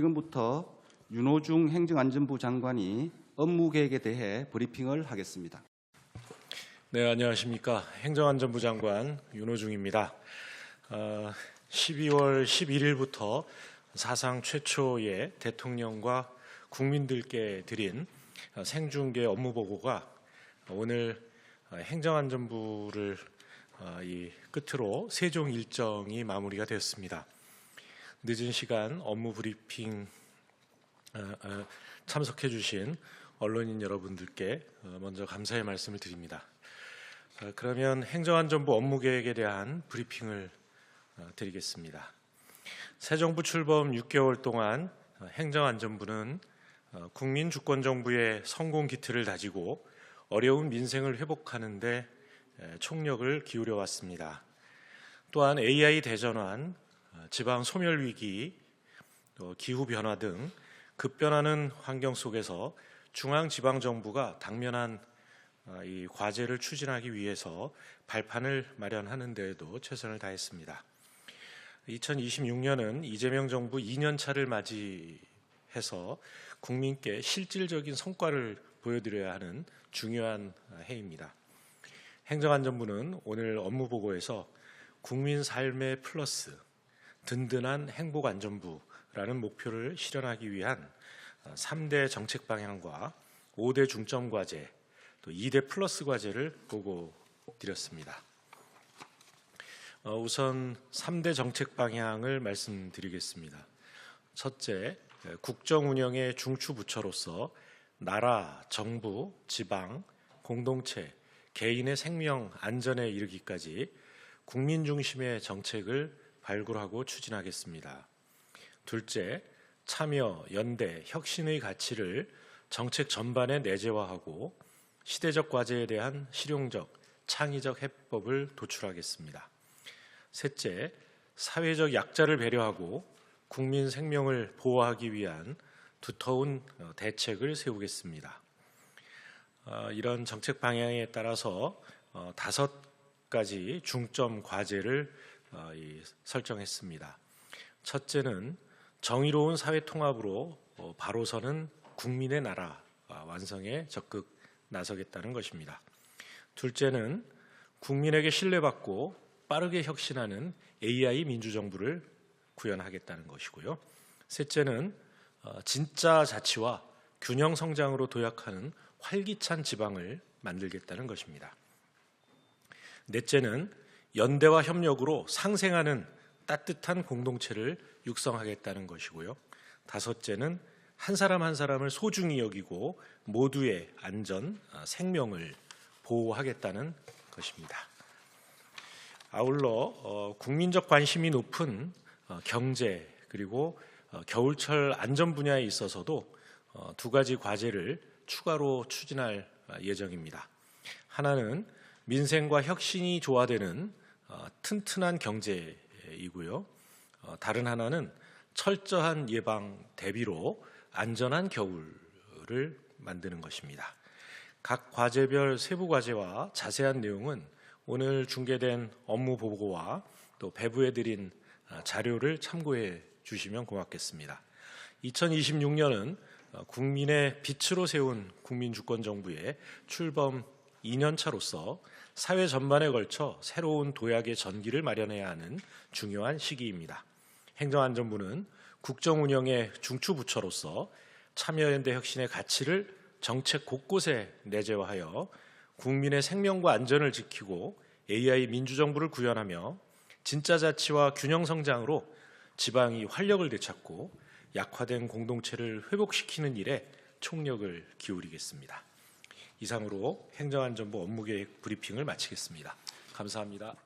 지금부터 윤호중 행정안전부 장관이 업무 계획에 대해 브리핑을 하겠습니다. 네, 안녕하십니까. 행정안전부 장관 윤호중입니다. 어, 12월 11일부터 사상 최초의 대통령과 국민들께 드린 어, 생중계 업무 보고가 오늘 어, 행정안전부를 어, 이 끝으로 세종 일정이 마무리가 되었습니다. 늦은 시간 업무 브리핑 어, 어, 참석해 주신 언론인 여러분들께 어, 먼저 감사의 말씀을 드립니다. 어, 그러면 행정안전부 업무 계획에 대한 브리핑을 어, 드리겠습니다. 새 정부 출범 6개월 동안 어, 행정안전부는 어, 국민 주권 정부의 성공 기틀을 다지고 어려운 민생을 회복하는 데 에, 총력을 기울여 왔습니다. 또한 AI 대전환, 어, 지방 소멸 위기, 또 기후 변화 등 급변하는 환경 속에서 중앙 지방 정부가 당면한 어, 이 과제를 추진하기 위해서 발판을 마련하는 데에도 최선을 다했습니다. 2026년은 이재명 정부 2년 차를 맞이해서 국민께 실질적인 성과를 보여드려야 하는 중요한 해입니다. 행정안전부는 오늘 업무 보고에서 국민 삶의 플러스 든든한 행복 안전부라는 목표를 실현하기 위한 3대 정책 방향과 5대 중점 과제, 또 2대 플러스 과제를 보고 드렸습니다. 어, 우선 3대 정책 방향을 말씀드리겠습니다. 첫째, 국정 운영의 중추 부처로서 나라, 정부, 지방, 공동체, 개인의 생명 안전에 이르기까지 국민 중심의 정책을 발굴하고 추진하겠습니다. 둘째, 참여, 연대, 혁신의 가치를 정책 전반에 내재화하고 시대적 과제에 대한 실용적, 창의적 해법을 도출하겠습니다. 셋째, 사회적 약자를 배려하고 국민 생명을 보호하기 위한 두터운 어, 대책을 세우겠습니다. 어, 이런 정책 방향에 따라서 어, 다섯 가지 중점 과제를 설정했습니다. 첫째는 정의로운 사회 통합으로 바로 서는 국민의 나라 완성에 적극 나서겠다는 것입니다. 둘째는 국민에게 신뢰받고 빠르게 혁신하는 AI 민주정부를 구현하겠다는 것이고요. 셋째는 어, 진짜 자치와 균형 성장으로 도약하는 활기찬 지방을 만들겠다는 것입니다. 넷째는 연대와 협력으로 상생하는 따뜻한 공동체를 육성하겠다는 것이고요. 다섯째는 한 사람 한 사람을 소중히 여기고 모두의 안전, 어, 생명을 보호하겠다는 것입니다. 아울러 어, 국민적 관심이 높은 어, 경제 그리고 어, 겨울철 안전 분야에 있어서도 어, 두 가지 과제를 추가로 추진할 어, 예정입니다. 하나는 민생과 혁신이 조화되는 어, 튼튼한 경제이고요. 어, 다른 하나는 철저한 예방 대비로 안전한 겨울을 만드는 것입니다. 각 과제별 세부 과제와 자세한 내용은 오늘 중계된 업무 보고와 또 배부해드린 아, 자료를 참고해 주시면 고맙겠습니다. 2026년은 어, 국민의 빛으로 세운 국민주권정부의 출범 2년 차로서 사회 전반에 걸쳐 새로운 도약의 전기를 마련해야 하는 중요한 시기입니다. 행정안전부는 국정 운영의 중추 부처로서 참여연대 혁신의 가치를 정책 곳곳에 내재화하여 국민의 생명과 안전을 지키고 AI 민주정부를 구현하며 진짜 자치와 균형 성장으로 지방이 활력을 되찾고 약화된 공동체를 회복시키는 일에 총력을 기울이겠습니다. 이상으로 행정안전부 업무계획 브리핑을 마치겠습니다. 감사합니다.